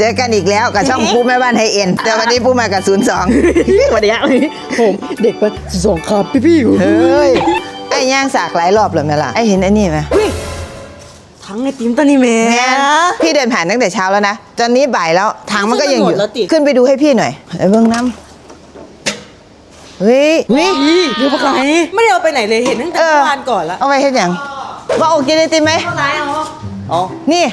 เจอกันอีกแล้วกับช่องปูแม่บ้านไฮเอ็นแต่วันนี้ปูมากับศูนย์สองวันนี้ผมเด็กมันสองครับพี่พี่เฮ้ยไอ้ย่างสากหลายรอบเลยไหมล่ะไอ้เห็นไอ้นี่ไหมทั้งไอติมตัวนี้แม่แม่พี่เดินผ่านตั้งแต่เช้าแล้วนะตอนนี้บ่ายแล้วทางมันก็ยังอยู่หมดแล้วติขึ้นไปดูให้พี่หน่อยไอ้เบื้องน้ำเฮ้ยเฮ้ยเดี๋ยวปะไหนไม่ได้เอาไปไหนเลยเห็นตั้งแต่เออเมื่อวานก่อนละเอาไปเฮ็ดหยังว่าโอกินไอติมไหมไหนเอาเอานี่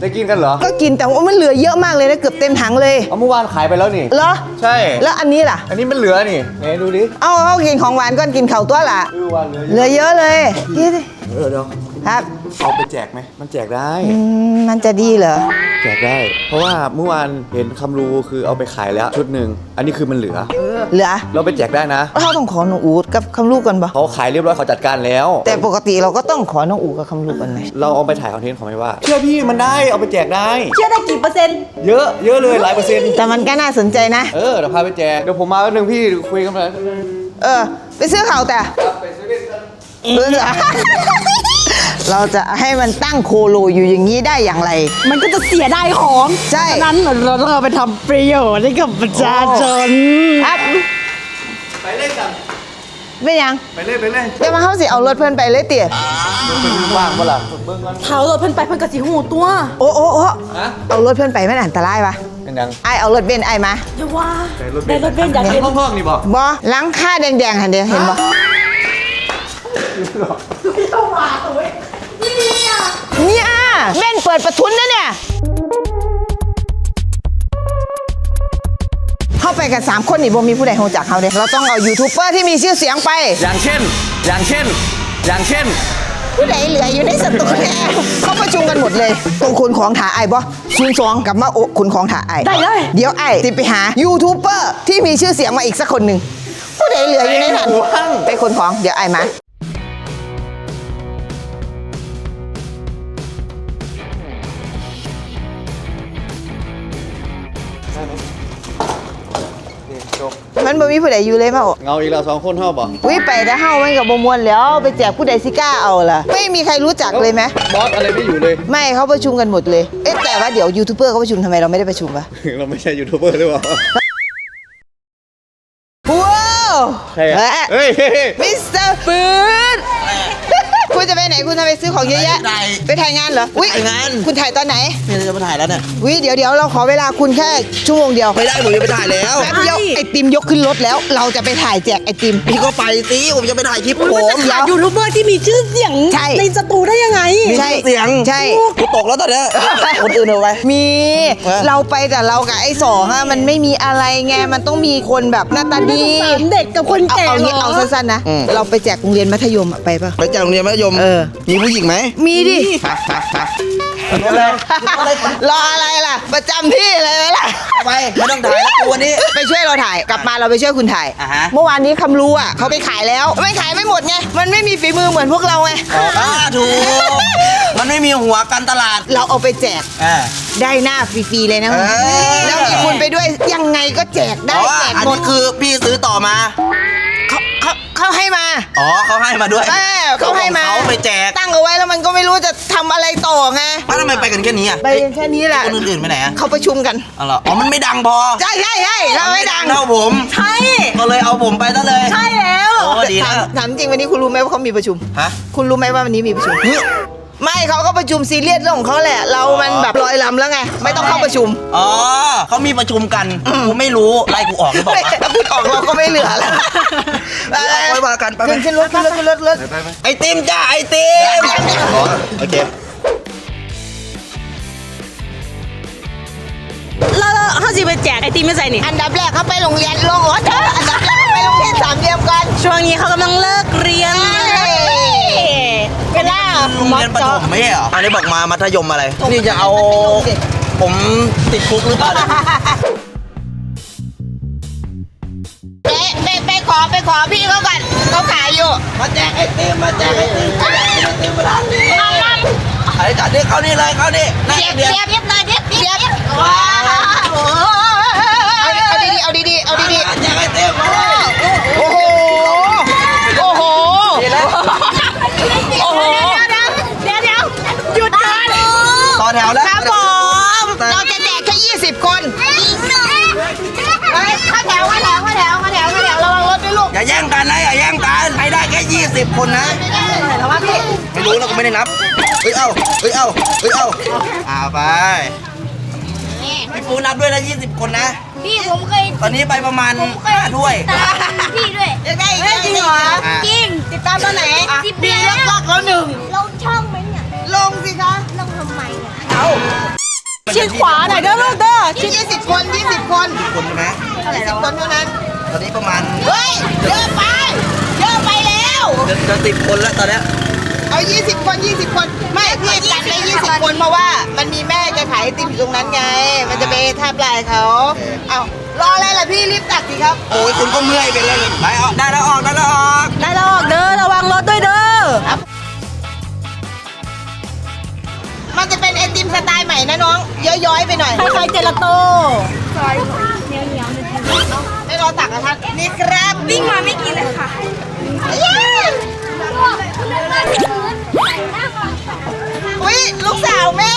ได้กินกันเหรอก็กินแต่ว่ามันเหลือเยอะมากเลยนะเกือบเต็มถังเลยเอาเมื่อวานขายไปแล้วนี่เหรอใช่ แล้วอันนี้ล่ะ อันนี้มันเหลือนี่ไหนดูดิเอาเอากินของหวานก่อนกินเข่าวตัวล่ะเออวันเหลือเหลือเยอะเลยพี่ดิ เออเดี๋ยว ครับเอาไปแจกไหมมันแจกได้ อืมมันจะดีเหรอ แจกได้ เพราะว่าเมื่อวานเห็นคำรูคือเอาไปขายแล้วชุดหนึ่งอันนี้คือมันเหลือ เหลือเราไปแจกได้นะเราต้องขอน้องอูดกับคำลูกก่อนปะเขาขายเรียบร้อยเขาจัดการแล้ว แต่ปกติเราก็ต้องขอน้องอูดกับคำลูกก่อนไหมเราเอาไปถ่ายคอนเทนต์ของไม่ว่าเชื่อพี่มันได้เอาไปแจกได้ เชื่อได้กี่เปอร์เซ็นต์ เยอะเยอะเลยหลายเปอร์เซ็นต์แต่มันก็น่าสนใจนะ เออเดี๋ยวพาไปแจกเดี๋ยวผมมาแป๊บนึงพี่คุยกันไปเออ ไปซื้อข่าวแต่ ไปซื้อเล่นกันเออ เราจะให้มันตั้งโคโลอยู่อย่างนี้ได้อย่างไร มันก็จะเสียได้ของใช่ฉะนั้นเราต้องเอาไปทำประโยชน์ให้กับประชาชนครับ ไปเล่นกันไม่ยังไปเล่นไปเล่นเดี๋ยวมาเข้าสิเอารถเพื่อนไปเลยเตี๋ยว่างเปะล่าเบิ้งกันเท้าเราเพิ่นไปเพิ่นกะสิหูตัวโอ้โอ้โอ้ฮะเอารถเพื่อนไปไม่อันตรายปะเป็นยังไอเอารถเบนซ์ไอมาอย่าว่าไปรถได้รถเบนซ์อยากเห็นห้องๆนี่บอกบอหลังค่าแดงๆหันเดียวเห็นบอ เนี่ยเบนซ์เปิดประทุนนะเนี่ย เข้าไปกัน 3 คนนี่บ่มีผู้ใดโหจากเขาเด้เราต้องเอายูทูบเบอร์ที่มีชื่อเสียงไป อย่างเช่น อย่างเช่น อย่างเช่น ผู้ใดเหลืออยู่ในสตูแน่เขาประชุมกันหมดเลยต้องคุณของถ่าไอ้บ่ชุนสองกลับมาโอะคุณของถ่าไอ้ได้เลย เดี๋ยวไอ้ติไปหายูทูบเบอร์ที่มีชื่อเสียงมาอีกสักคนหนึ่งผู้ใดเหลืออยู่ในนั้นไปคนของเดี๋ยวไอ้มา จบมันบ่มีผู้ใดอยู่เลยมาโอะเงาอีกแล้วสองคนเท่าบ่วิไปแต่เฮามันกับบมวนแล้วไปแจกผู้ใดสิกล้าเอาล่ะ ไม่มีใครรู้จักเลยไหมบอสอะไรไม่อยู่เลย ไม่เขาประชุมกันหมดเลย เอ๊ะแต่ว่าเดี๋ยวยูทูบเบอร์เขาประชุมทำไมเราไม่ได้ประชุมวะเราไม่ใช่ยูทูบเบอร์หรือเปล่าว้าวใครอะเฮ้ยเฮ้ยเฮ้ยมิสเตอร์ปืน คุณจะไปไหนคุณจะไปซื้อของเยอะแยะถ่ายไปถ่ายงานเหรออุ้ยถ่ายงาน คุณถ่ายตอนไหนเนี่ยจะมาถ่ายแล้วเนี่ยวิเดี๋ยวเดี๋ยวเราขอเวลาคุณแค่ชั่วโมงเดียวไม่ได้ผมจะไปถ่ายแล้ว แป๊บเดียวไอติมยกขึ้นรถแล้ว เราจะไปถ่ายแจกไอติม พี่ก็ไปสิผมจะไปถ่ายคลิปผมันมจะขาดยูทูบเบอร์ที่มีชื่อเสียงใช่ ในสตูได้ยังไง ใช่ เสียงใช่ กูตกแล้วตอนเนี้ยคนอื่นเอาไป มี เออ เราไปแต่เรากับไอ้สองอะมันไม่มีอะไรไงมันต้องมีคนแบบหน้าตาดีสามเด็กกับคนเอาแก่เอาเหรงี้อเอาสั้นๆนะเราไปแจกโรงเรียนมัธยมอะไปปะไปจากโรงเรียนมัธยม เออ มีผู้หญิงไหมมีดิ ฮะฮะฮะรออะไรล่ะ ประจำที่เลยไหมล่ะ เอาไปไม่ต้องถ่ายแล้วกูวันนี้ ไปช่วยเราถ่ายกลับมาเราไปช่วยคุณถ่าย อ่าฮะ เมื่อวานนี้คำรู้อะเขาไปขายแล้ว ไม่ขายไม่หมดไงมันไม่มีฝีมือเหมือนพวกเราไงอ่าถูก มันไม่มีหัวการตลาดเราเอาไปแจกอ่า ได้หน้าฟรีๆเลยนะเออ แล้วมีคุณไปด้วยยังไงก็แจกได้อ๋อแจกอันหมด นี้คือพี่ซื้อต่อมา เขาเขาเขาให้มาอ๋อเขาให้มาด้วยเออเขาให้มาเขาไปแจกตั้งเอาไว้แล้วมันก็ไม่รู้จะทำอะไรต่อไงว่าทำไมไปกันแค่นี้อะไปแค่นี้แหละคนอื่นๆไปไหนอะเขาประชุมกันเอาเหรออ๋อมันไม่ดังพอใช่ใช่ใช่เราไม่ดังเท่าผมใช่ก็เลยเอาผมไปซะเลย ใช่แล้วโอ้ดีถามนะถามจริงวันนี้คุณรู้ไหมว่าเขามีประชุมฮะคุณรู้ไหมว่าวันนี้มีประชุม ไม่เขาก็ประชุมซีเรียสเรื่องของเขาแหละ เรามันแบบลอยลำแล้วไง ไม่ต้องเข้าประชุม อ๋อเขามีประชุมกันกูไม่รู้ไล่กูออกหรือเปล่าไม่วะถ้าพูดออกเราก็ไม่เหลือแล้วไว้ว่ากันไปไหมขึ้นขึ้นรถขึ้นรถขึ้นรถขึ้นรถไอติมจ้าไอติม อ๋อโอเค แล้วแล้วเขาสิไปแจกไอติมไม่ใส่นี่อันดับแรกเขาไปโรงเรียนลงรถเถอะอันดับแรกเขาไปโรงเรียนสามเหลี่ยมก่อนช่วงนี้เขากำลังเลิกเรียนเวลาโรงเรียนประถมไม่ใช่เหรออันนี้บอกมามัธยมอะไร นี่จะเอาผมติดคุกหรือเปล่าเนี่ยไปไปไปขอไปขอพี่เขาก่อนเขาขายอยู่ มาแจกไอติมมาแจกไอติมมาแจกไอติมมาทางนี้ไอ้จัดนี่เข้านี่เลยเข้านี่นั่งเสียบเดียวเสียบเสียบหน่อยเสียบเสียบว้าวเอาดี ๆเอาดีๆเอาดีๆ แจกไอติมโอ้โห โอ้โห โอ้โห เดี๋ยวเดี๋ยวหยุดก่อนต่อแถวแล้วครับผม เราจะแจกแค่ 20 คนเฮ้ยเข้าแถวเข้าแถวเข้าแถวเข้าแถวเข้าแถวระวังรถด้วยลูกอย่าแย่งกันนะอย่าแย่งกันให้ได้แค่ 20 คนนะ แต่ว่าพี่ไม่รู้แล้วก็ไม่ได้นับ เอ้ยเอ้าเอ้ยเอ้าเอ้ยเอ้าเอาไปพี่ปูนับด้วยละ20 คนนะ พี่ผมเคยตอนนี้ไปประมาณผมเคยห้าถ้วย ตามพี่ด้วยอยากได้อีกจริงเหรอ อะ จริง ติดตามตอนไหนสิบเดือนเลือกลักแล้วหนึ่งลงช่องไหมเนี่ยลงสิคะลงทำไมเนี่ยเอาชิดขวาหน่อยเด้อลูกเด้อชิ้นยี่สิบคนยี่สิบคนคนใช่ไหมยี่สิบคนเท่านั้น ตอนนี้ประมาณเฮ้ย เยอะไป เยอะไปแล้ว จะจะสิบคนแล้วตอนเนี้ยเอายี่สิบคนยี่สิบคน ไม่พี่จัดเลยยี่สิบคนเพราะว่ามันมีแม่แกขายไอติมอยู่ตรงนั้นไง มันจะไปทับลายเขาเอารออะไรล่ะพี่รีบตักสิครับ โอ้ยคุณก็เมื่อยไปเลยไปออกได้แล้วออกได้แล้วออกได้แล้วออกเด้อระวังรถด้วยเด้อมันจะเป็นไอติมสไตล์ใหม่นะน้องย้อยๆไปหน่อยคล้ายๆเจลาโต้ให้รอตักนะครับนี่ครับวิ่งมาไม่กินเลยค่ะ อุ้ยลูกสาวแม่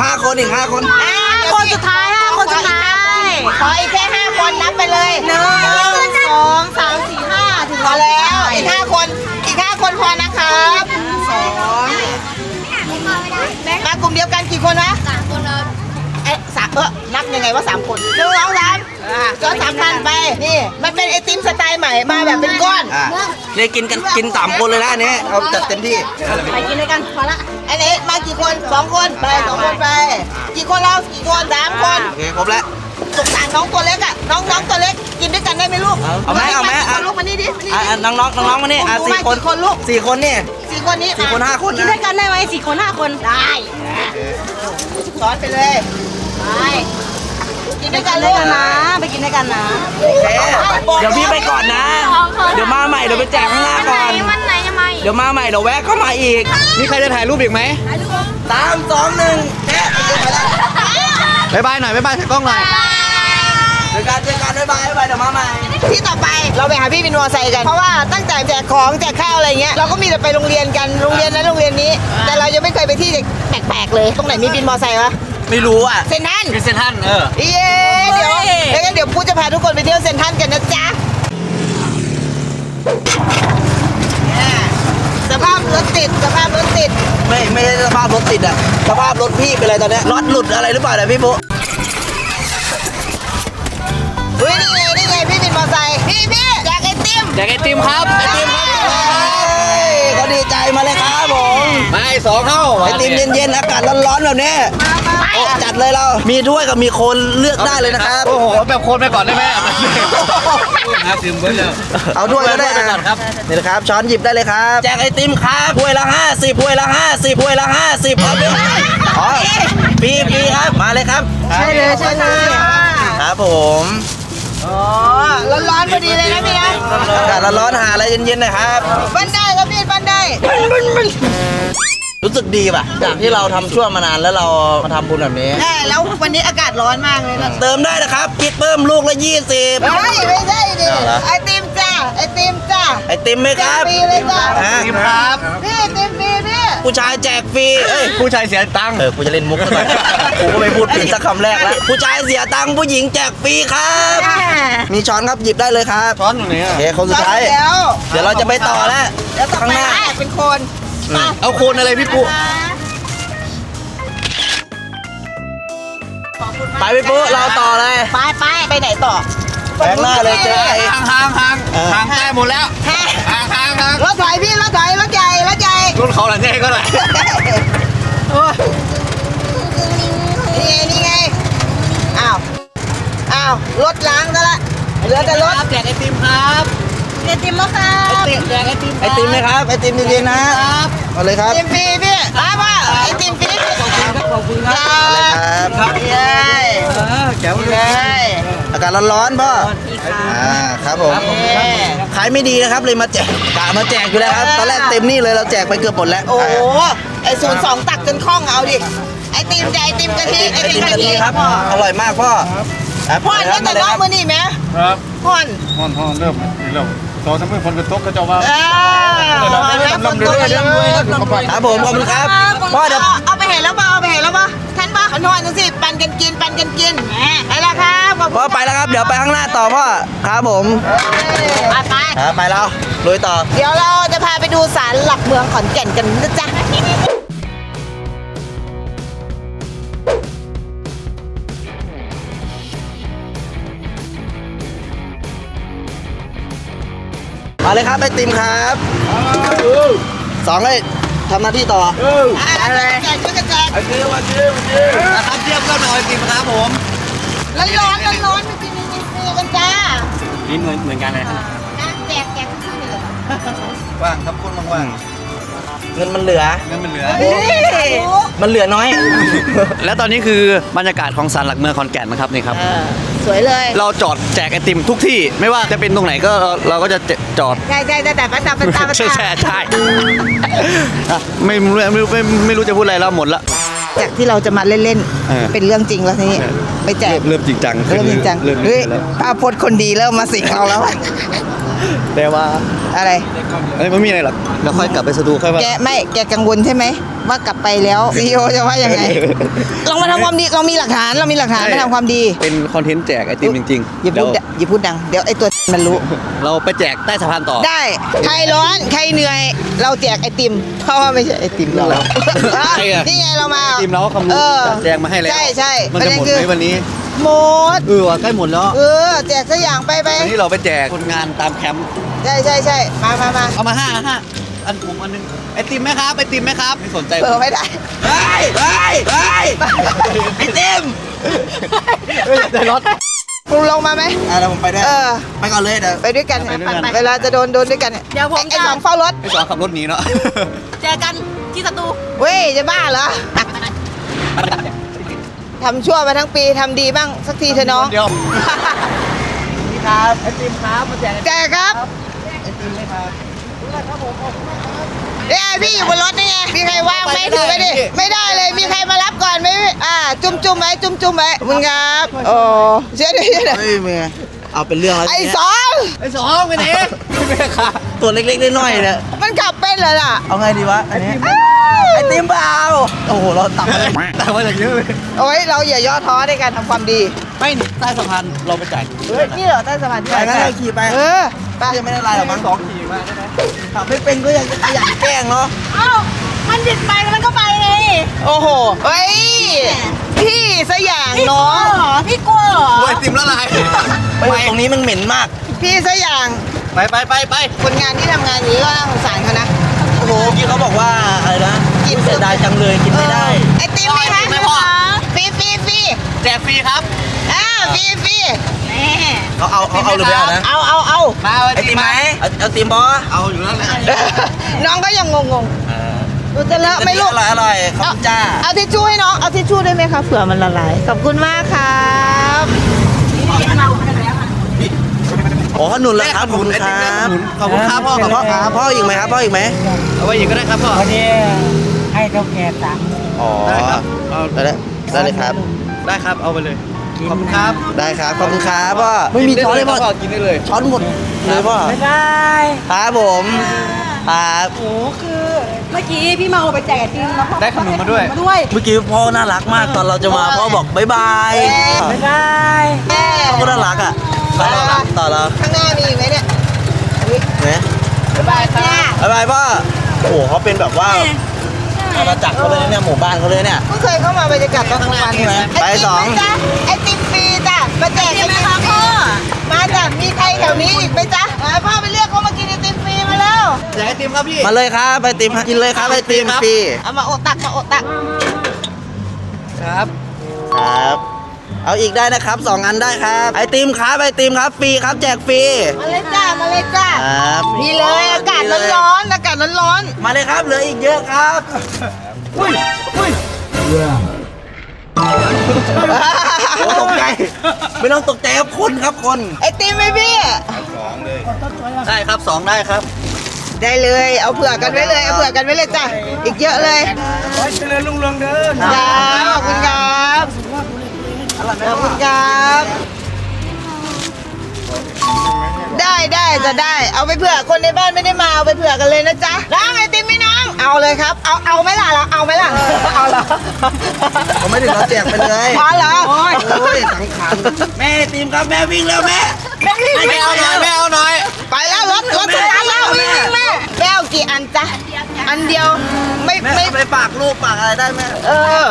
ห้าคนอีกห้าคนอ่าคนสุดท้ายห้าคนสุดท้ายขออีกแค่ห้าคนนับไปเลยหนึ่งสองสามสี่ห้าถึงพอแล้วอีกห้าคนอีกห้าคนพอนะครับสองมากลุ่มเดียวกันกี่คนวะสามคนเรา เอ๊ะสามเออนับยังไงว่าสามคนหนึ่งสองสามอ่าก็สามพันไปนี่มันเป็นไอติมสไตล์ใหม่มาแบบเป็นก้อนอะนี่กินกันกินสามคนเลยนะอันนี้เอาจัดเต็มที่ไปกินด้วยกันพอละอันนี้มากี่คนสองคนไปสองคนไป กี่คนเรากี่คนสามคนโอเคครบแล้วสงสารน้องตัวเล็กอะน้องน้องตัวเล็กกินด้วยกันได้ไหมลูกเอาไหมเอาไหมกี่คเอานลูกมานี่ดิมานี่อะดิอะน้องน้องน้องน้องมานี่อะหนูสี่มาคนกี่คนลูกสี่คนนี่สี่คนนี้สี่คนห้าคนกินนะด้วยกันได้ไหมสี่คนห้าคนได้สอนไปเลยไป กินด้วยกันเลยกันนะ ไปกินด้วยกันนะโอเคเดี๋ยวพี่ไปก่อนนะ เดี๋ยวมาใหม่เดี๋ยวไปแจกข้างหน้าก่อน วันไหนจะมาอีกเดี๋ยวมาใหม่เดี๋ยวแวะเข้ามาอีก มีใครจะถ่ายรูปอีกไหมสามสองหนึ่งแจ๊ะไปแล้วบายบายหน่อยบายบายถ่ายกล้องหน่อยเจอกันเจอกันบ๊ายบายบ๊ายบายเดี๋ยวมาใหม่ ที่ต่อไปเราไปหาพี่วินมอไซค์กัน เพราะว่าตั้งแต่แจกของแจกข้าวอะไรเงี้ยเราก็มีแต่ไปโรงเรียนกันโรงเรียนนั้นโรงเรียนนี้ แต่เรายังไม่เคยไปที่แปลกๆเลย ตรงไหนมีบินมอไซค์วะ ไม่รู้อะเซนทรันพิเซนทันเออ เย้เดี๋ยวแล้วงั้นเดี๋ยวพูจะพาทุกคนไปเที่ยวเซนทรันกันนะจ๊ะเนี่ยสภาพรถติดสภาพรถติด ไม่ไม่ใช่สภาพรถติดอะสภาพรถพี่เป็นอะไรตอนเนี้ยน็อตหลุดอะไรหรือเปล่าเนี่ยพี่ปุ๊เฮ้ยนี่ไงนี่ไงพี่บินมอไซค์พี่พี่แจกไอติมแจกไอติมครับไอติมครับเขาดีใจมาเลยครับผมไม่สองเข้าไอติมเย็นๆอากาศร้อนๆแบบนี้ โอ้จัดเลยเรา มีถ้วยกับมีโคนเลือกได้เลยนะครับ โอ้โหแบบโคนไปก่อนได้ไหมนะติมเบิ้ลเลยเอาถ้วยก็ได้ไปก่อนครับนี่นะครับ ช้อนหยิบได้เลยครับ แจกไอติมครับถ้วยละ50ถ้วยละ50ถ้วยละ50ครับอ๋อปีปีครับ มาเลยครับ ใช่เลยใช่เลยครับผมอ๋อร้อนๆพอดีเลยนะพี่นะอากาศร้อนๆหาอะไรเย็นๆหน่อยครับบ้านได้ครับพี่บ้านได้ รู้สึกดีป่ะ จากที่เราทำช่วงมานานแล้วเรามาทำบุญแบบนี้แน่แล้ววันนี้อากาศร้อนมากเลยนะเติมได้นะครับคิดเพิ่มลูกละ20เฮ้ยไม่ใช่ดิเอาเหรอไอติมจ้าไอติมจ้าไอติมไหมครับแจกฟรีเลยจ้ะฮะติมครับพี่ไอติมฟรีพี่ผู้ชายแจกฟรีเอ้ยผู้ชายเสียตังค์เออกูจะเล่นมุกซะหน่อยกูก็ไม่พูดผิดสักคำแรกแล้วผู้ชายเสียตังค์ผู้หญิงแจกฟรีครับมีช้อนครับหยิบได้เลยครับช้อนตรงไหนโออะเคคนสุดท้าย แล้วเดี๋ยวเราจะไปต่อแล้วแล้วต่อข้างไปหน้าแอบเป็นคน เอาโคนอะไรพี่ปุ๊ไปพี่ปุ๊เราต่อเลย ไปไปไปไหนต่อแปลงหน้าเลยเจอไอ้ ห่างห่างห่างเออ ห่างใกล้หมดแล้วฮะห่างห่างห่างรถถอยพี่รถถอยรถใหญ่รถใหญ่รุ่นเขาหลังใหญ่ก็ได้นี่ไงนี่ไงอ้าวอ้าวรถล้างซะละเหลือแต่รถแจกไอติมครับ ไอติมแล้วค่ะแจกไอติมไอติมไหมครับไอติมเย็นๆนะเอาเลยครับไอติมฟรีพี่อ้าวว่าไอติมฟรีขอบคุณครับขอบคุณครัครับบเย้แจ๋วเลเย้ยอากาศร้อนๆพ่ออ่าครับผมเย้ขายไม่ดีนะครับเลยมาแจกกะมาแจกอยู่แล้วครับตอนแรกเต็มนี่เลยเราแจกไปเกือบหมดแล้วโอ้โหไอศูนย์สองตักจนคล่องเอาดิไอติมใจไอติมกะทิไอติมกะทิครับอร่อยมากพ่อครับพ่อนมาก็เลยแต่ครับน้องมือนี่ไหมครับพ่อนห้อนห้อนเริ่มอีกแล้ว สองสามมือฝนกระตกก็จะว่าเออพ่อนแล้วคนตัวเยอะครับผมขอบคุณครับพ่อเดี๋ยวเอาไปเห็นแล้วป่ะเอาไปเห็นแล้วป่ะท่านป่ะขอนอนจังสิปันกันกินปันกันกินไปแล้วครับขอบคุณพ่อไปแล้วครับดี๋ยวไปข้างหน้าต่อพ่อครับผมไปไปครับไปแล้วลุยต่อ เดี๋ยวเราจะพาไปดูศาลหลักเมืองขอนแก่นกันนะจ๊ะ มาเลยครับไอติมครับสองเลยทำหน้าที่ต่ออะไรแจกช่วยกันแจกนะครับเทียบก็หน่อยติมครับผมร้อนร้อนร้อนร้อนๆไม่กินนี่ฟรีกันจ้านี่เหมือนเหมือนกันเลยครับนะแจกแจกทุกที่เลยว่างครับคนว่าง เงินมันเหลือๆนั่นมันเหลือเฮ้ยมันเหลือน้อย และตอนนี้คือบรรยากาศของศาลหลักเมืองขอนแก่นนะครับนี่ครับ เออสวยเลยเราจอดแจกไอติมทุกที่ ไม่ว่าจะเป็นตรงไหนก็เราเราก็จะจอด ใช่ใช่แต่แต่ประจำประจำประใช่จำใช่ใช่อะไม่รู้ไม่รู้ไม่ไม่รู้จะพูดอะไรแล้วหมดละจากที่เราจะมาเล่นเออ ๆ เป็นเรื่องจริงแล้วทีนี้เออไปแจกเริ่มจริงจังเริ่มจริงจังเริ่มเฮ้ยแล้ว ป้าพดคนดีเริ่มมาสิงเราแล้วอะแต่ว่า อะไร เอ้ยไม่มีอะไรหรอกเราค่อยกลับไปสตูค่อยมาแกไม่แกกังวลใช่ไหมว่ากลับไปแล้วซีโอจะว่ายังไง ลองมาทำความดีเรามีหลักฐานเรามีหลักฐานใช่ มาทำความดีเป็นคอนเทนต์แจกไอติมจริงอย่าๆพูดเดี๋ยวอย่าพูดดังเดี๋ยวไอ้ตัวมันรู้เราไปแจกใต้สะพานต่อ ได้ใครร้อนใครเหนื่อย เราแจกไอติม เพราะว่าไม่ใช่ไอติมเราใช่อะ นี่ไงเรามาไอติมเราก็คำนวณเออจัดแจงมาให้แล้วใช่ใช่มันจะหมดประเด็นคือไหมวันนี้ หมดเออว่ะใกล้หมดแล้วเออแจกสักอย่างไปไป วันนี้เราไปแจกคนงานตามแคมป์ ใช่ใช่ใช่มามามาเอามาห้าห้าอันผมอันหนึงไอติมไหมครับไอติมไหมครับไม่สนใจเออไม่ได้เฮ้ยเฮ้ยเฮ้ยไอติมเฮ้ยใจรถปรุงลงมาไหมอะเดี๋ยวผมไปด้วยเออ ไปก่อนเลยเดี๋ยว ไปด้วยกันไปด้วยกัน เวลาจะโดนโดนด้วยกันเดี๋ยวผมไอ้ไอ้จะ สองเฝ้ารถไอสองขับรถหนีเนาะ เจอกันที่สตู เว้ยจะบ้าเหรอทำชั่วมาทั้งปีทำดีบ้างสักทีเถอะน้อง เดี๋ยว นี่ครับไอติมครับมาแจก แจกครับ ไอติมไหมครับ เนี่ยพี่อยู่บนรถนี่ไง มีใครว่างไหมไปถือไปดิไม่ได้ไม่ได้เลย มีใครมารับก่อนไหมอ่า จุ่มจุ่มๆไว้จุ่มจุ่มๆไว้ขอบคุณครับโอ้เชื่อดิเชื่อดิเฮ้ยเมียเอาเป็นเรื่องแล้วไอ้เนี่ยสองไอสองไปไหนไม่ได้ค่ะตัวเล็กๆน้อยๆเนี่ยมันขับเป็นเลยล่ะ เอาไงดีวะอันนี้ไอติมเปล่าโอ้โห เราตักมาเลยแต่ว่าอย่างเยอะเลยโอ้ย เราอย่าย่อท้อในการทำความดี ไม่ใต้สะพานเราไปจ่ายเฮ้ยนี่เหรอใต้สะพานไปงั้นเราขี่ไป เออ ไปยังไม่ได้ไลน์หรอกมั้งสองขี่มาได้ไหมขับไม่เป็นก็ยังจะขยันแกล้งเนาะเอ้ามันดิดไปแล้วมันก็ไปไงโอ้โหเฮ้ยพี่ซะอย่างน้องเหรอพี่กลัวเหรอ โอ้ยติมละลายไปตรงนี้มันเหม็นมาก พี่ซะอย่างไปไปไปไปคนงานที่ทำงานอย่างนี้ก็น่าสงสารเขานะโอ้โหเมื่อกี้เขาบอกว่าอะไรนะกินเสียดายจังเลยกินไม่ได้เออไอติมไหมคะไม่พอฟรีฟรีฟรีแจกฟรีครับ อ่าฟรีฟรีแม่ เขาเอาเอาเอาหรือไม่เอานะเอาเอาเอามาไอติมไหมเอาเอาติมบอเอาอยู่แล้วแหละน้องก็ยังงงๆดูจะเลอะไหม่ลูก อร่อยอร่อยขอบคุณจ้า เอาทิชชู่ให้น้อง เอาทิชชู่ได้ไหมคะเผื่อมันละลาย ขอบคุณมากครับโอ้ขนุนแล้วครับขอบคุณครับขอบคุณครับพ่อขอบพ่อคุณครับพ่ออีกไหมครับพ่ออีกไหมเอาไว้อีกก็ได้ครับพ่อ วันนี้ให้เท่าแก่ตังค์อ๋อได้ครับเอาได้เลยได้เลยครับ ได้ครับเอาไปเลย ขอบคุณครับ ได้ครับ ขอบคุณครับพ่อไม่มีช้อนเลยพ่อกินได้เลยช้อนหมดเลยพ่อบ๊ายบายครับผมครับโอ้คือเมื่อกี้พี่เมาไปแจกไอติมแล้วพ่อได้ขนมมาด้วยมาด้วย เมื่อกี้พ่อน่ารักมากตอนเราจะมาพ่อบอกบ๊ายบายบ๊ายบายแม่พ่อก็น่ารักอะต่อเราต่อเราข้างหน้ามีอีกไหมเนี่ยเนี่ยบ๊ายบายค่ะบ๊ายบายพ่อโอ้โหเขาเป็นแบบว่า อาณาจักรเขาเลยนะเนี่ยหมู่บ้านเขาเลยเนี่ย เพิ่งเคยเข้ามาบรรยากาศตอนกลางวันใช่ไหมไอติมไปสองไหมจ๊ะไอติมฟรีจ้ะมาแจกไอติมฟรีมาจ้ะมีใครแถวนี้อีกไหมจ๊ะอ่าพ่อไปเรียกเขามากินไอติมฟรีมาแล้วแจกไอติมครับพี่ มาเลยครับไอติมกินเลยครับไอติมฟรีเอามาโอะตักมาโอะตักครับ ครับ เอาอีกได้นะครับสองอันได้ครับ ไอติมครับไอติมครับฟรีครับแจกฟรีมาเลยจ้ามาเลยจ้าครับ นี่เลยอากาศร้อนๆอากาศ ร้อนมาเลยครับเหลืออีกเยอะครับโอ้ตกใจไม่ต้องตกใจครับคนครับคนๆไอติมไหมพี่ ได้ครับสองได้ครับ ได้เลย เอาเผื่อกันไว้เลยเอาเผื่อกันไว้เลยจ้ะอีกเยอะเลยขอให้เจริญรุ่งเรืองเดินจ้าขอบคุณครับขอบคุณครับ ได้ได้จะได้ เอาไปเผื่อคนในบ้านไม่ได้มาเอาไปเผื่อกันเลยนะจ๊ะน้องไอติมไหม่น้อง เอาเลยครับ เอาเอาไหมล่ะเราเอาไหมล่ะ เอาเหรอเขาไม่ถึงเราแจกไปเลยอ๋อเหรอโอ้ยสังขารแม่ไอติมครับแม่วิ่งแล้วแม่แม่เอาหน่อยแม่เอาหน่อยไปแล้วรถรถสตาร์ทแล้วแม่แม่แม่เอากี่อันจ๊ะอันเดียวไม่แม่ไม่เอาไปปากลูกปากอะไรได้แม่เออ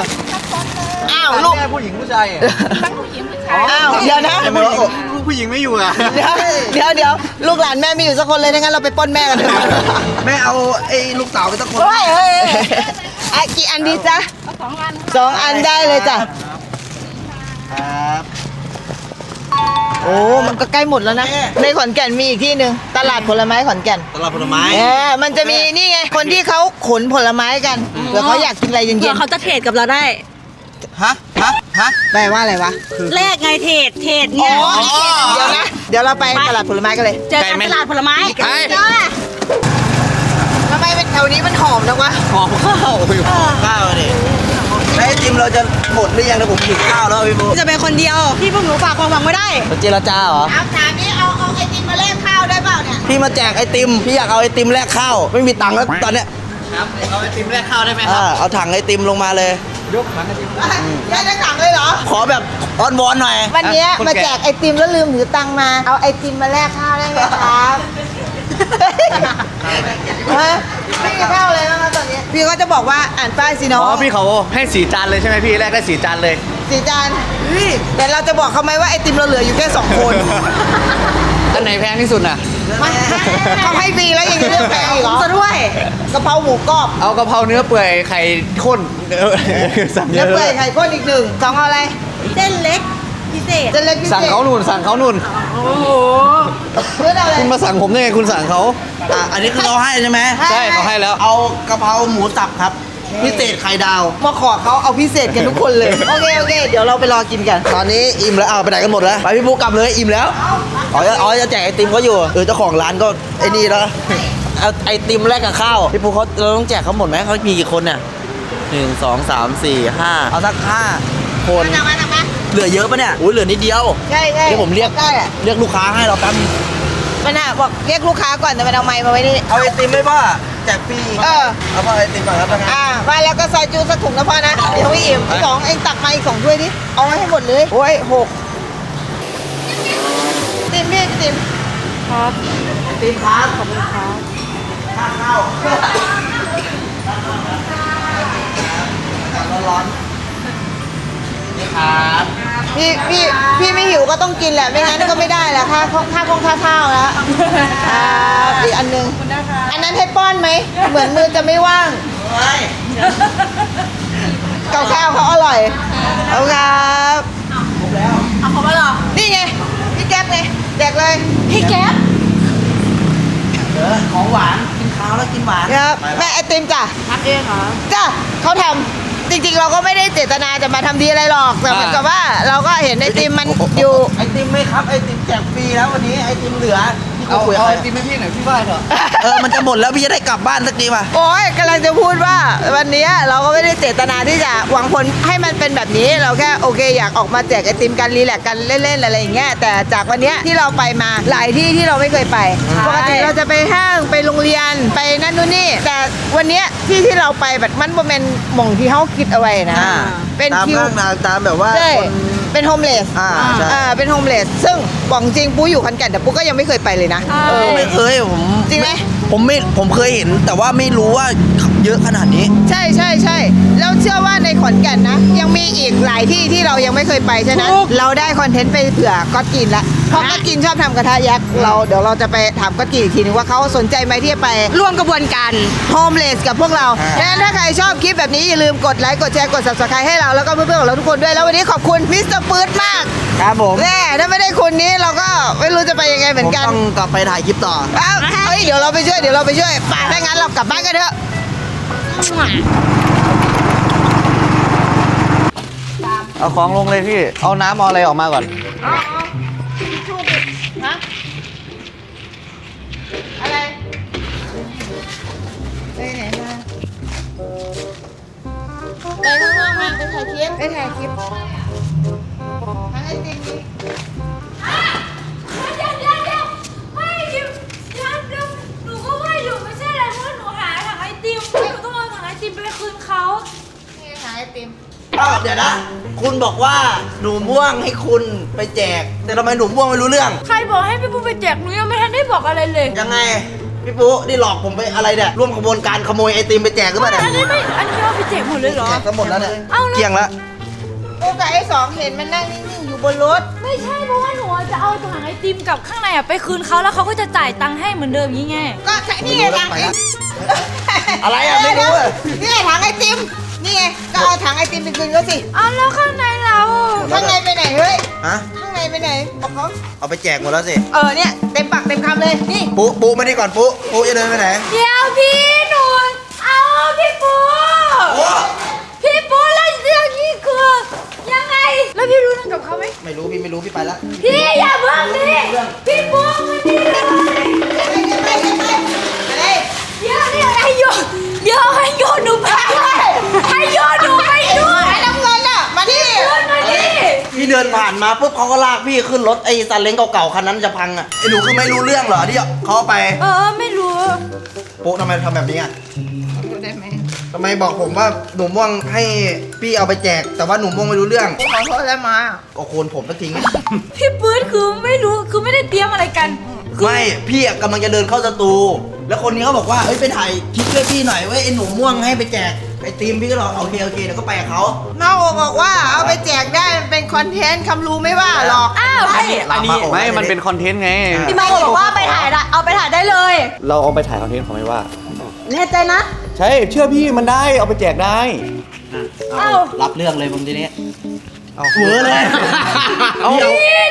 อ้าวลูกแม่ผู้หญิงผู้ชายอะอ้าวเดี๋ยวนะ ผู้หญิงผู้หญิงไม่อยู่อะ เดี๋ยวเดี๋ยวเดี๋ยวลูกหลานแม่มีอยู่สักคนเลยงั้นเราไปปล้นแม่กันเถอะแม่เอาไอ้ลูกสาวไปตั้งคนเฮ้ยเฮ้ยเฮ้ยอะกี่อันดีจ๊ะสองอันสองอันได้เลยจ้ะครับโอ้มันก็ใกล้หมดแล้วนะในขอนแก่นมีอีกที่หนึ่งตลาดผลไม้ขอนแก่นตลาดผลไม้เออมันจะมีนี่ไงคนที่เขาขนผลไม้กันเผื่อเขาอยากกินอะไรเย็เผื่อนเขาจะเทรดกับเราได้ ฮะ ฮะฮะๆแปลว่าอะไรวะแลกไงเทรดเทรดอ๋เนี่ยอเดี๋ยวนะ เดี๋ยวเราไปตลาดผลไม้กันเลยเจอกันตลาดผลไม้ไปเจอทำไมเป็นแถวนี้มันหอมนะวะ หอมข้าวข้าวดิแล้วไอติมเราจะหมดหรือยังนะผมหิวข้าวแล้วพี่บุ๊จะเป็นคนเดียวที่พวกหนูฝากความหวังไว้ได้ เจรจาเหรอ เอาถามนี้เอาเอาไอติมมาแลกข้าวได้เปล่าเนี่ย พี่มาแจกไอติม พี่อยากเอาไอติมแลกข้าว ไม่มีตังค์แล้วตอนเนี้ย ครับเอาไอติมแรกข้าวได้ไหมคอ่ารับเอาถังไอติมลงมาเลย ยกถังไอติมได้ได้ถังเลยเหรอ ขอแบบอ้อนวอนหน่อย วันเนี้ยอะคนมาแก่แจกไอติมแล้วลืมถือตังค์มา เอาไอติมมาแลกข้าวได้ไหมครับฮะไม่มีข้าวเลยนะคะตอนนี้ พี่ก็จะบอกว่าอ่านป้ายสิอ๋เนาะอพี่เขาให้สีจานเลยใช่ไหมพี่แรกได้สีจานเลย สีจานแต่เราจะบอกเขาไหมว่าไอติมเราเหลืออยู่แค่สองคน อันไหนแพงที่สุดน่ะมันเขาให้ฟรีแล้วยังจะเลือกแพงอีกเหรอซะด้วยกะเพราหมูกรอบเอากะเพราเนื้อเปื่อยไข่ข้นเออสั่งเยเนื้ออะเปื่อยไข่ข้นอีกหนึ่งสองเอาอะไรเส้นเล็กพิเศษเจะเล็กพิเศษสั่งเขานุ่นสั่งเขานุ่นเพื่อนเอาอะไร คุณมาสั่งผมได้ไงคุณสั่งเขา อะอันนี้คือเขาให้ใช่ไหมใช่เขาให้แล้ว เอากะเพราหมูสับครับ พิเศษไข่ดาว มาขอเขาเอาพิเศษกันทุกคนเลย โอเคโอเค เดี๋ยวเราไปรอกินกัน ตอนนี้อิ่มแล้วเอาไปไหนกันหมดแล้ว ไปพี่บุ๊กกลับเลยอิ่มแล้ว อ๋อจะอ๋อจะแจกไอติมเขาอยู่เออเจ้าของร้านก็ไอ้นี่แล้วเอาไอติมแลกกับข้าวพี่บุ๊กเขาเราต้องแจกเขาหมดไหมเขามีกี่คนเนี่ยหนึ่งสองสามสี่ห้าเอาสักห้าคน มาทำมาเหลือเยอะปะเนี่ยอุ้ยเหลือนิดเดียวใช่ใช่เดี๋ยวผมเรียกได้อะเรียกลูกค้าให้เราแป๊บนึงมันอะบอกเรียกลูกค้าก่อนแต่มันเอาไม้มาไว้นี่เอาไอติมไหมพ่อ แจกฟรีเออ เอาพ่อไอติมก่อนครับนะอ่ามาแล้วก็ซอยจูสักถุงนะพ่อนะ เดี๋ยวไม่อิ่มอีกสองเองตักมาอีกสองถ้วยดิเอาไว้ให้หมดเลยโอ้ยหกติมพี่ติมไอติมครับขอบคุณครับค่าข้าวร้อนๆนี่ครับพี่พี่พี่ไม่หิวก็ต้องกินแหละไม่งั้นก็ไม่ได้แหละค่าค่าคงค่าข้าวแล้วอ่าอีกอันหนึง อันนั้นให้ป้อนไหม เหมือนมือจะไม่ว่างเฮ้ยกับข้าวเขาอร่อยเอาครับเอาเขามาหรอนี่ไง พี่แก๊ปไงแดกเลยพี่แก๊ปเออของหวานกินข้าวแล้วกินหวานครับไปแม่ไอติมจ้ะทำเองเหรอจ้ะเขาทำจริงๆ เราก็ไม่ได้เจตนาจะมาทำดีอะไรหรอกแต่เหมือนกับว่าเราก็เห็นไอติมมันอยู่ไอติมไหมครับไอติมแจกฟรีแล้ววันนี้ไอติมเหลือที่ เอาคุยกับเอาใครไอติมให้พี่หน่อยพี่ว่าเถอะเออมันจะหมดแล้วพี่จะได้กลับบ้านสักทีป่ะโอ้ยกำลังจะพูดว่าวันนี้เราก็ไม่ได้เจตนาที่จะหวังผลให้มันเป็นแบบนี้ เราแค่โอเคอยากออกมาแจกไอติมกันรีแลกซ์กันเล่นๆอะไรอย่างเงี้ยแต่จากวันเนี้ยที่เราไปมาหลายที่ที่เราไม่เคยไปปกติเราจะไปห้างไปโรงเรียนไปนั่นนู่นนี่ แต่วันเนี้ยที่ที่เราไปแบบมันโมเมนหม่องที่เขาคิดเอาไว้นะ อ่าเป็นตามคิวข้างทางตามแบบว่าใช่ คน เป็นโฮมเลสอ่าใช่ อ่าเป็นโฮมเลสซึ่งบอกจริงปูอยู่ขอนแก่นแต่ปูก็ยังไม่เคยไปเลยนะเออไม่เคยผมจริงไหม ผมไม่ผมเคยเห็น แต่ว่าไม่รู้ว่าเยอะขนาดนี้ ใช่ใช่ใช่แล้วเชื่อว่าในขอนแก่นนะ ยังมีอีกหลายที่ที่เรายังไม่เคยไปฉะนั้นเราได้คอนเทนต์ไปเผื่อก็กินละเพราะก็กินชอบทำกระทะยักษ์เราเดี๋ยวเราจะไปถามก็กินอีกทีนึงว่าเขาสนใจไหมที่จะไปร่วมกระบวนการ โฮมเลสกับพวกเราอ่า ดังนั้นถ้าใครชอบคลิปแบบนี้ อย่าลืมกดไลค์กดแชร์กด subscribe ให้เราแล้วก็เพื่อนๆของเราทุกคนด้วยแล้ววันนี้ขอบคุณมิสเตอร์ปื๊ดมากครับผมแน่ถ้าไม่ได้คุณนี้เราก็ไม่รู้จะไปยังไงเหมืผอนมกันต้องกลับไปถ่ายคลิปต่อ เอ้าเฮ้ยเดี๋ยวเราไปช่วยเดี๋ยวเราไปช่วยไปถ้างั้นเรากลับบ้านกันเถอะเอาของลงเลยพี่ เอาน้ำเอาอะไรออกมาก่อนอะไรไปไหนมาไปข้างนอกมาไปถ่ายคลิปไปถ่ายคลิปทั้งไอติม ติมหนูต้องเอาถังไอติมไปคืนเขานี่ถ่ายไอติมอ้าวเดี๋ยวนะคุณคุณบอกว่าหนูม่วงให้คุณไปแจก แต่ทำไมหนูม่วงไม่รู้เรื่อง ใครบอกให้พี่ปูไปแจกหนูยังไม่ทันได้บอกอะไรเลยยังไง พี่ปุ๊นี่หลอกผมไปอะไรเนี่ยร่วมขบวนการขโมยไอติมไปแจกหรือเปล่าเนี่ยอันนี้ไม่อันนี้เอาไปแจกหมดเลยเหรอ แจกทั้งหมดแล้วเนี่ยเอาแล้วเกลี้ยงแล้วกูกับไอ้สองเห็นมันนั่งนิ่งๆอยู่ บนรถ ไม่ใช่เพราะว่าหนูจะเอาถังไอติมกับข้างในอะไปคืนเขาแล้วเขาก็จะจ่ายตังค์ให้เหมือนเดิมยี่ไง ก็ใช่นี่ไงถังไออะไรอะไม่รู้อะนี่ไงถังไอติม นี่ไงก็เอาถังไอติมไปคืนเขาสิ เอาแล้วข้างในเราข้างในไปไหนเฮ้ย ฮะ ข้างในไปไหนบอกเขาเอาไปแจกหมดแล้วสิ เออเนี่ยเต็มปากเต็มคำเลย นี่ ปุ๊ปุ๊มานี่ก่อนปุ๊ปุ๊จะเดินไปไหน เดี๋ยวพี่หนู ปุ๊บเขาก็ลากพี่ขึ้นรถไอ้ซาเล้งเก่าๆคันนั้นจะพังอะไอ้หนูคือไม่รู้เรื่องเหรอที่เขาเอาไปเออไม่รู้ปุ๊ทำไมทำแบบนี้อะได้ไหมทำไมบอกผมว่าหนูม่วงให้พี่เอาไปแจก แต่ว่าหนูม่วงไม่รู้เรื่องขอโทษแล้วมาก็โคนผมสักทิ้งพี่ปื้ดคือไม่รู้คือไม่ได้เตรียมอะไรกันคือไม่พี่อะกำลังจะเดินเข้าสตู แล้วคนนี้เขาบอกว่าเฮ้ยไปถ่ายคลิปช่วยพี่หน่อยเว้ยไอ้หนูม่วงให้ไปแจกไอติมพี่ก็บอกโอเคโอเคเดี๋ยวก็ไปกับเขาน้องโอบอกว่าเอาไปแจกได้มันเป็นคอนเทนต์คำรู้ไม่ว่าหรอก อ้าวอันนี้ไม่ มันเป็นคอนเทนต์ไง พี่มาบอกว่าไปถ่ายได้เอาไปถ่ายได้เลย เราเอาไปถ่ายคอนเทนต์ของไม่ว่า แน่ใจนะ ใช่ เชื่อพี่มันได้ เอาไปแจกได้อ้าวรับเรื่องเลยผมทีนี้ เอาเวอเลยเอา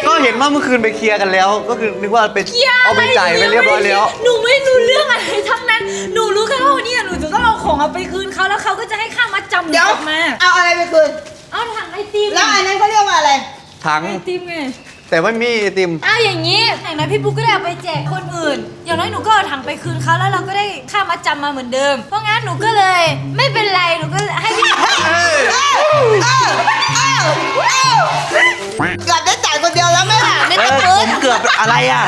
ก็เห็นว่าเมื่อคืนไปเคลียร์กันแล้ว ก็คือนึกว่าไปเคลียร์เอาไปจ่ายไปเรียบร้อยแล้ว หนูไม่รู้เรื่องอะไรทั้งนั้น หนูรู้แค่ว่าวันนี้หนูจะต้องเอาของเอาไปคืนเขาแล้วเขาก็จะให้ค่ามัดจำหนูเดี๋ยว กลับมาเอาอะไรไปคืน เอาถังไอติมแล้วอันนั้นเขาเรียกว่าอะไรทั้งไอติมไงแต่ไม่มีไอติมอ้าวอย่างนี้อย่างนั้นพี่ปุ๊กก็ได้เอาไปแจกคนอื่น อย่างน้อยหนูก็เอาถังไปคืนเขาแล้วเราก็ได้ค่ามัดจำมาเหมือนเดิม เพราะงั้นหนูก็เลย ไม่เป็นไรหนูก็ให้พี่ เกือบได้จ่ายคนเดียวแล้วไหมล่ะเออผมเกือบอะไรอะ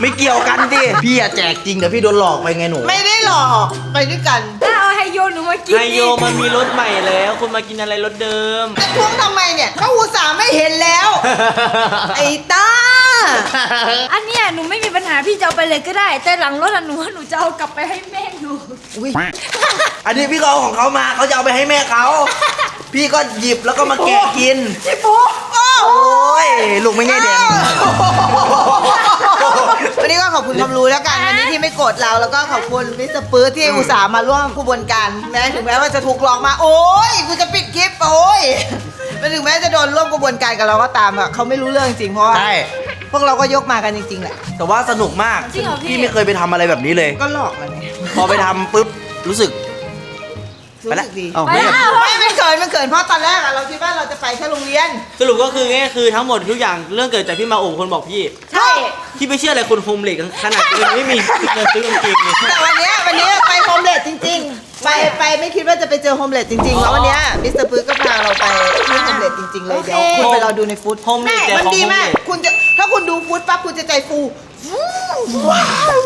ไม่เกี่ยวกันดิพี่อะแจกจริงแต่พี่โดนหลอกไปไงหนูไม่ได้หรอกไปด้วยกันถ้าเอาไฮโยหนูมากินไฮโยมันมีรถใหม่แล้ว คุณมากินอะไรรถเดิม จะทวงทำไมเนี่ยเขาอุตส่าห์ไม่เห็นแล้ว ไอ้ต้าอันเนี้ยหนูไม่มีปัญหาพี่จะเอาไปเลยก็ได้ แต่หลังรถอะหนูว่าหนูจะเอากลับไปให้แม่หนู อันนี้พี่ก็เอาของเขามาเขาจะเอาไปให้แม่เขา พี่ก็หยิบแล้วก็มาแกะกิน พี่ปุ๊กโอ้โอ้ยลูกไม่แง่แดง วันนี้ก็ขอบคุณความรู้แล้วกันวันนี้ที่ไม่โกรธเราแล้วก็ขอบคุณมิสเตอร์ปื้ดที่อุตส่าห์มาร่วมขบวนการแม้ถึงแม้ว่าจะถูกหลอกมาโอ้ยกูจะปิดคลิปโอ้ยมันถึงแม้จะโดนร่วมกระบวนการกับเราก็ตามอะเขาไม่รู้เรื่องจริงเพราะว่าใช่ พวกเราก็ยกมากันจริงๆแหละแต่ว่าสนุกมากจริงเหรอพี่พี่ไม่เคยไปทำอะไรแบบนี้เลย ก็หลอกมันไงพอไปทำปุ๊บรู้สึกไปรู้ละสึกดี เอ้าไปไม่แล้วไม่ไม่เขินไม่เขินเพราะตอนแรกอะเราคิดว่าเราจะไปแค่โรงเรียน สรุปก็คือง่ายคือทั้งหมดทุกอย่างเรื่องเกิดจากพี่มาโอบคนบอกพี่ ใช่ พี่ไม่เชื่ออะไรคนโฮมเหล็กขนาดตัวเองไม่มีเงินซื้อกางเกงเลยแต่วันเนี้ยวันนี้ไปโฮมเลดจริง ๆ ไปไปไม่คิดว่าจะไปเจอโฮมเลดจริงๆ แล้ววันเนี้ยมิสเตอร์ปื้ดก็พาเราไปที่โฮมเลดจริงๆเลยเดี๋ยวคุณไปรอดูในฟุตโฮมเหล็กแต่มันของดีโฮมมาเหกล็ก คุณจะถ้าคุณดูฟุตปั๊บคุณจะใจฟูว้าว